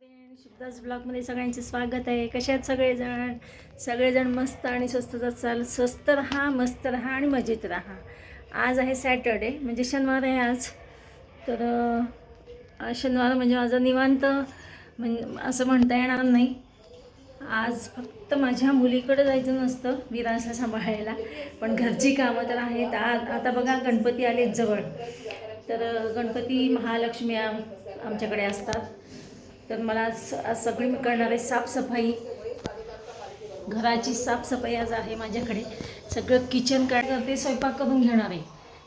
Friend शुभदास ब्लॉगमध्ये सगळ्यांचे स्वागत आहे. कसे आहेत सगळेजण? सगळेजण मस्त आणि स्वस्त चाल स्वस्त राहा मस्त राहा आणि मजेत राहा. आज आहे सॅटर्डे म्हणजे शनिवार आहे आज. तर आज शनिवार म्हणजे माझा निवांत म्हणजे असं म्हणता येणार नाही. आज फक्त माझ्या मुलीकडे जायचं नसतं विरासला सांभाळायला. पण घरची कामं तर आहेत. आज आता बघा गणपती आलेत जवळ. तर गणपती महालक्ष्मी आमच्याकडे असतात. तर मला आज सगळी मी करणार आहे साफसफाई. घराची साफसफाई आज आहे माझ्याकडे. सगळं किचन काय करते स्वयंपाक करून घेणार आहे.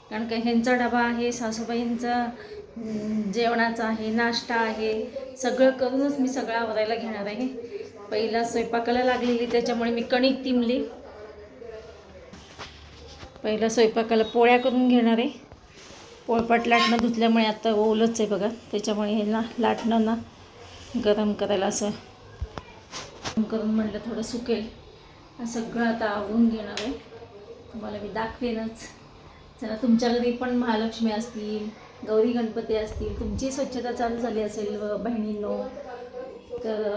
कारण का ह्यांचा डबा आहे सासूबाईंचा जेवणाचा आहे नाश्ता आहे. सगळं करूनच मी सगळं आवरायला घेणार आहे. पहिला स्वयंपाकाला लागलेली त्याच्यामुळे मी कणिक तिमली. पहिला स्वयंपाकाला पोळ्या करून घेणार आहे. पोळपाट लाटणं धुतल्यामुळे आता ओलंच आहे बघा. त्याच्यामुळे हे ना लाटणं ना गरम करायला असं. गरम करून म्हटलं थोडं सुकेल. हा सगळं आता आवरून घेणार आहे. तुम्हाला मी दाखवेनच. चला तुमच्या घरी पण महालक्ष्मी असतील गौरी गणपती असतील तुमची स्वच्छता चालू झाली असेल बहिणींनो तर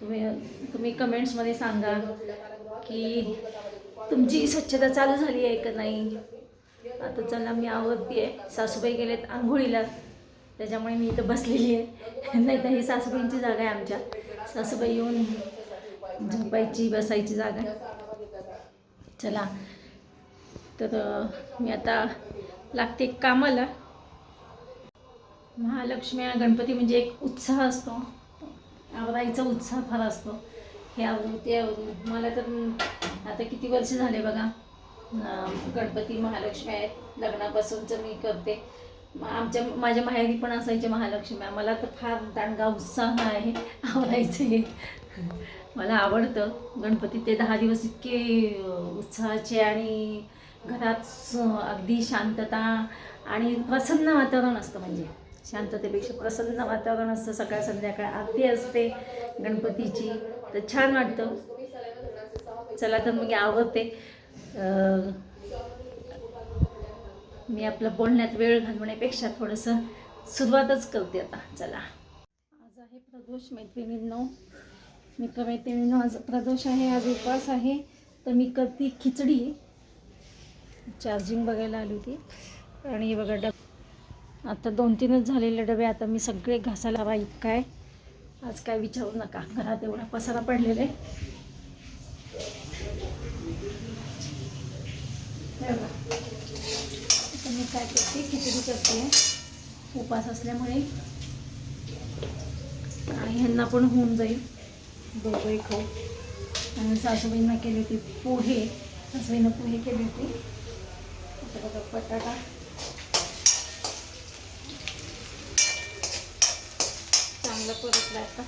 तुम्ही तुम्ही कमेंट्समध्ये सांगा की तुमची स्वच्छता चालू झाली आहे का नाही? आता चला मी आवडती आहे सासूबाई गेलेत आंघोळीला. त्याच्यामुळे मी इथं बसलेली आहे. नाही तर ही सासूबाईंची जागा आहे आमच्या. सासूबाई येऊन झोपायची बसायची जागा. आहे. चला. तर मी आता लागते कामाला. महालक्ष्मी गणपती म्हणजे एक उत्साह असतो. आवरायचा उत्साह फार असतो. हे आवडू ते आवडू मला तर आता किती वर्ष झाले बघा गणपती महालक्ष्मी आहेत. लग्नापासूनचं मी करते. आमच्या माझ्या माहेरी पण असायचे महालक्ष्मी. मला तर फार दांडगा उत्साह आहे. आवडायचे मला आवडतं. गणपती ते दहा दिवस इतके उत्साहाचे आणि घरात अगदी शांतता आणि प्रसन्न वातावरण असतं म्हणजे. शांततेपेक्षा प्रसन्न वातावरण असतं सकाळ संध्याकाळ. आरती असते गणपतीची. तर छान वाटतं. चला तर मग आवडते मी आपलं बोलण्यात वेळ घालवण्यापेक्षा थोडंसं सुरुवातच करते आता. चला. आज आहे प्रदोष मैत्रिणींनो. मित्र मैत्रिणींनो आज प्रदोष आहे आज उपवास आहे. तर मी करते खिचडी. चार्जिंग बघायला आली होती. आणि बघा डब आता दोन तीनच झालेले डबे. आता मी सगळे घासायला हवा इतका आहे. आज काय विचारू नका. घरात एवढा पसारा पडलेला आहे. हे मी काय करते खिचडी करते. उपास असल्यामुळे आणि ह्यांना पण होऊन जाईल. दोघंही खाऊ. आणि सासूबाईंना केले होते पोहे. सासूबाईनं पोहे केले होते. आता बघा बटाटा. चांगला परतला आता.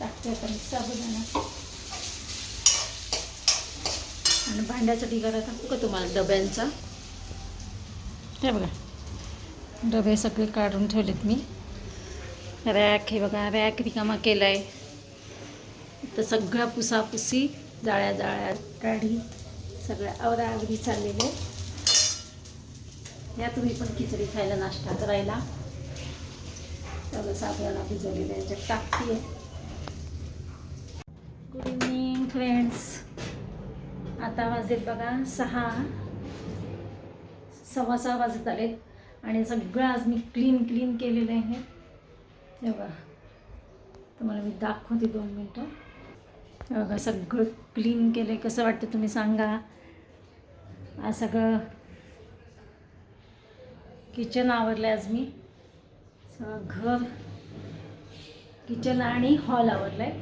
टाकते आता मी साबुदाणा. आणि भांड्याचा ढिगारा टाकू का तुम्हाला डब्यांचा. हे बघा. डबे सगळे काढून ठेवलेत मी. रॅक हे बघा रॅक रिकामा केला आहे तर सगळ्या पुसापुसी जाळ्या जाळ्या काढी सगळ्या आवरा आवरी चाललेले. या तुम्ही पण खिचडी खायला नाश्ता करायला. सगळं साबणाला भिजवलेलं आहे याच्यात टाकते गुड इव्हनिंग फ्रेंड्स आता वाजलेत बघा सहा. सव्वा सहा वाजत आलेत. आणि सगळं आज मी क्लीन क्लीन केलेलं आहे. हे बघा. तुम्हाला मी दाखवते दोन मिनटं. हे बघा सगळं क्लीन केलं आहे कसं वाटतं तुम्ही सांगा. आज सगळं किचन आवरलं आज मी. सगळं घर किचन आणि हॉल आवरलं आहे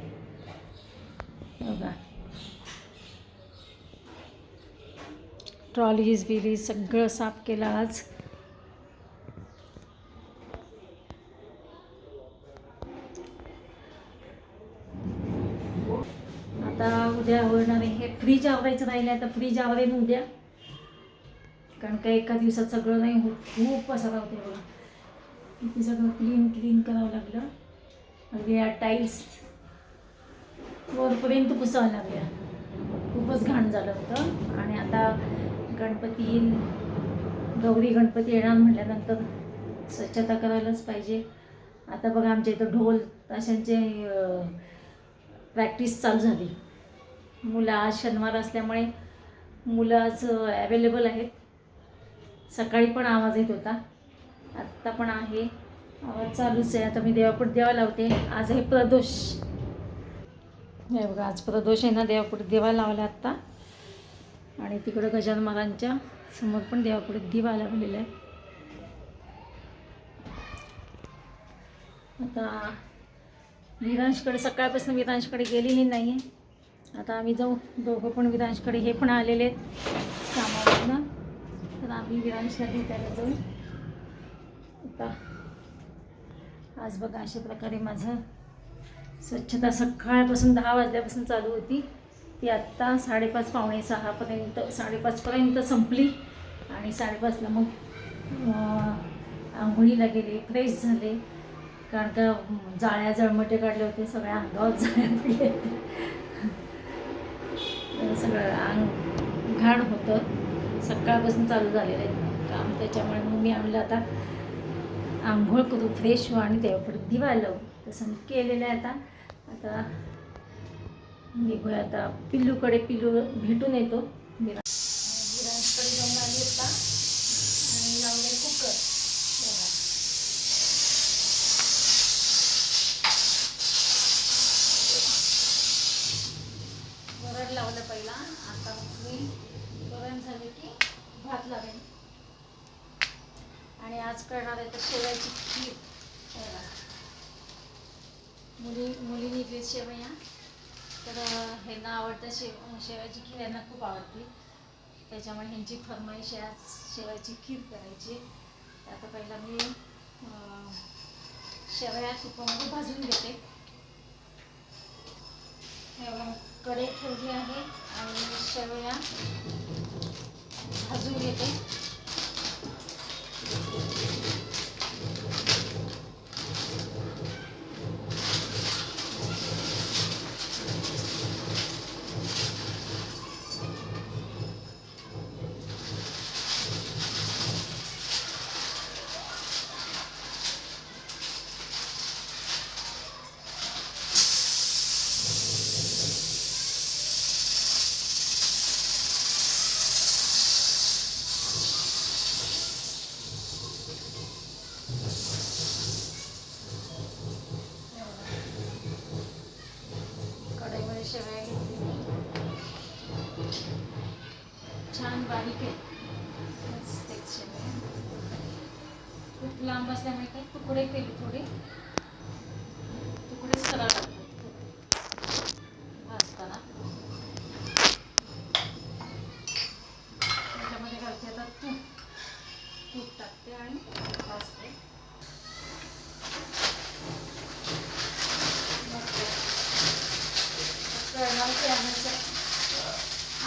बघा. ट्रॉलीज बिलीज सगळं साफ केलं आज. आता उद्या आवडणार आहे. हे फ्रीज आवरायचं राहिलं आहे तर फ्रीज आवरेन उद्या. कारण का एका दिवसात सगळं नाही होत. खूप पसारा होते बघा. इथे सगळं क्लीन क्लीन करावं लागलं. अगदी या टाईल्स वरपर्यंत पुसावं लागल्या. खूपच घाण झालं होतं. आणि आता गणपती येईल. गौरी गणपती येणार म्हटल्यानंतर स्वच्छता करायलाच पाहिजे. आता बघा आमच्या इथं ढोल ताशांचे प्रॅक्टिस चालू झाली. मुलं आज शनिवार असल्यामुळे मुलं आज ॲवेलेबल आहेत. सकाळी पण आवाज येत होता. आत्ता पण आहे. आवाज चालूच आहे. आता मी देवापुढे देवा लावते. आज आहे प्रदोष. हे बघा आज प्रदोष आहे ना देवापुढे देवा लावला आत्ता. आणि तिकडं गजानन महाराजांच्या समोर पण देवापुढे दिवा लावलेला आहे. आता विरांशकडे सकाळपासून विरांशकडे गेलेली नाही आहे आता आम्ही जाऊ दोघं पण विरांशकडे हे पण आलेले आहेत कामावरनं. तर आम्ही विरांशला भेटायला जाऊ. आता आज बघा अशा प्रकारे माझं स्वच्छता सकाळपासून दहा वाजल्यापासून चालू होती. ती आत्ता साडेपाच पावणे सहापर्यंत साडेपाचपर्यंत संपली आणि साडेपाचला मग आंघोळीला गेले फ्रेश झाले. कारण का जाळ्या जळमटे काढले होते सगळ्या अंगावर जाळ्या पडले होते सगळं अंग घाण होतं. सकाळपासून चालू झालेलं आहे काम त्याच्यामुळे मग मी आणलं आता. आंघोळ करू फ्रेश व्हा आणि देवापुढे दिवा लावू. तसं मी केलेलं आहे आता. आता निघूया आता. पिल्लूकडे पिल्लू भेटून येतो. विरा- विरांजकडे जाऊन आली होता आणि लावले कुकर. बघा. वरण लावलं पहिला. आता मी वरण झाले की भात लावेन. आणि आज करणार आहे तर शेवयाची खीर. बघा. मुली मुलीने घेतली शेवया. तर ह्यांना आवडतं शेव शेवयाची खीर यांना खूप आवडते. त्याच्यामुळे ह्यांची फरमाईश आहे आज शेवयाची खीर करायची आता पहिला मी शेवया तुपामध्ये भाजून घेते. हे कढई ठेवली आहे आणि शेवया भाजून घेते. लांब असल्यामुळे काही तुकडे केले थोडे. तुकडेच करावे लागतात भाजताना. त्याच्यामध्ये घालते आता तूप. तूप टाकते आणि भाजते. कळणार की आणायचं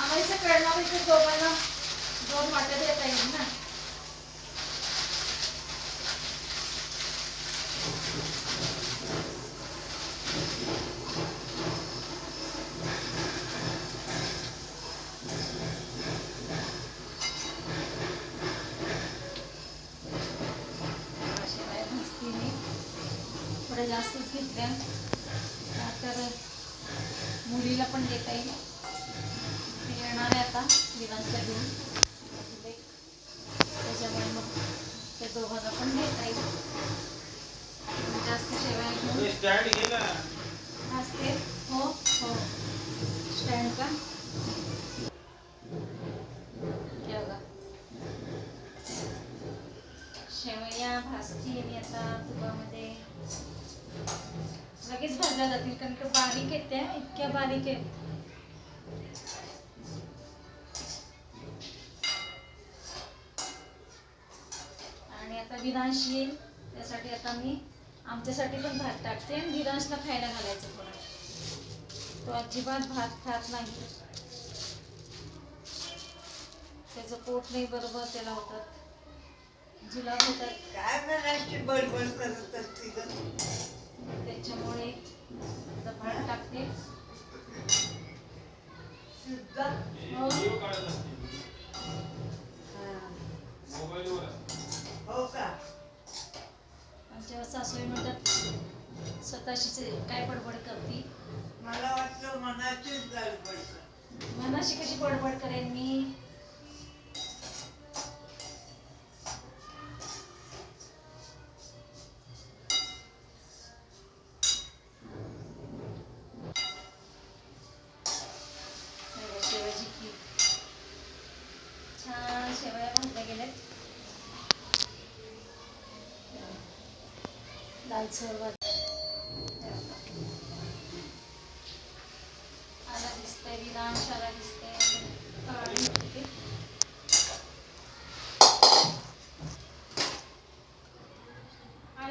आणायचं कळणार इथे दोघांना दोन वाट्या देता येईल ना अशा बाया मस्तीने थोड्या घेतल्या. तर मुलीला पण देता येईल. येणार आहे आता विरांतला घेऊन. त्याच्यामुळे मग त्या दोघांना पण देता येईल. जास्त शेवाय भाजल्या जातील कारण की बारीक आहेत त्या इतक्या बारीक आहेत. आणि आता विरांश येईल त्यासाठी आता मी आमच्यासाठी पण भात टाकते आणि विरांशला खायला घालायचं थोडा. तो अजिबात भात खात नाही. त्याचं पोट नाही बरोबर त्याला होतात जुलाब होतात. काय बरोबर बडबड करत असते त्याच्यामुळे भात टाकते. हो का? जेव्हा सासूई म्हणतात स्वतःशीच काय बडबड करते? मला वाटलं मनाचीच गडबड मनाशी कशी बडबड करेन मी? शेवया भाजल्या गेल्यात लालसर आला. दिसतंय विनाश दिसतंय काढून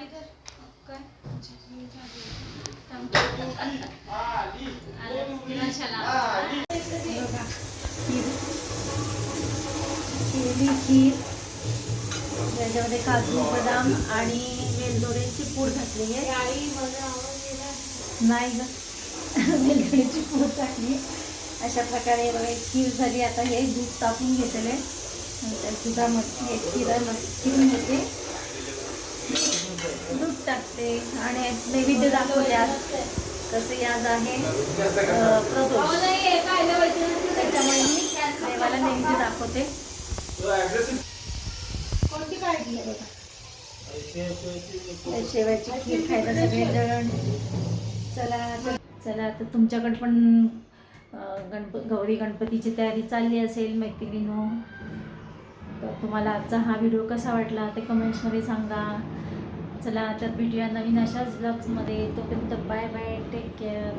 तर बघा, खीर केली खीर त्याच्यामध्ये काजू बदाम आणि वेलदोड्याची पूड घातली आहे. नाही ग. वेलदोड्याची पूड टाकली अशा प्रकारे बघा खीर झाली. आता हे दूध टाकून घेतले त्या दुधामध्ये हे खिरामध्ये खीर होते दूध टाकते आणि नैवेद्य दाखवते आज कसं आज आहे प्रदोष. त्याच्यामुळे मी देवाला नैवेद्य दाखवते. कोणती काढली आहे बघा? शेवयाची खीर खायला सगळेजण चला चला तर तुमच्याकडे पण गणप गौरी गणपतीची तयारी चालली असेल मैत्रिणीनो. तर तुम्हाला आजचा हा व्हिडिओ कसा वाटला ते कमेंट्समध्ये सांगा. चला तर भेटूया नवीन अशाच ब्लॉग्समध्ये तोपर्यंत बाय बाय टेक केअर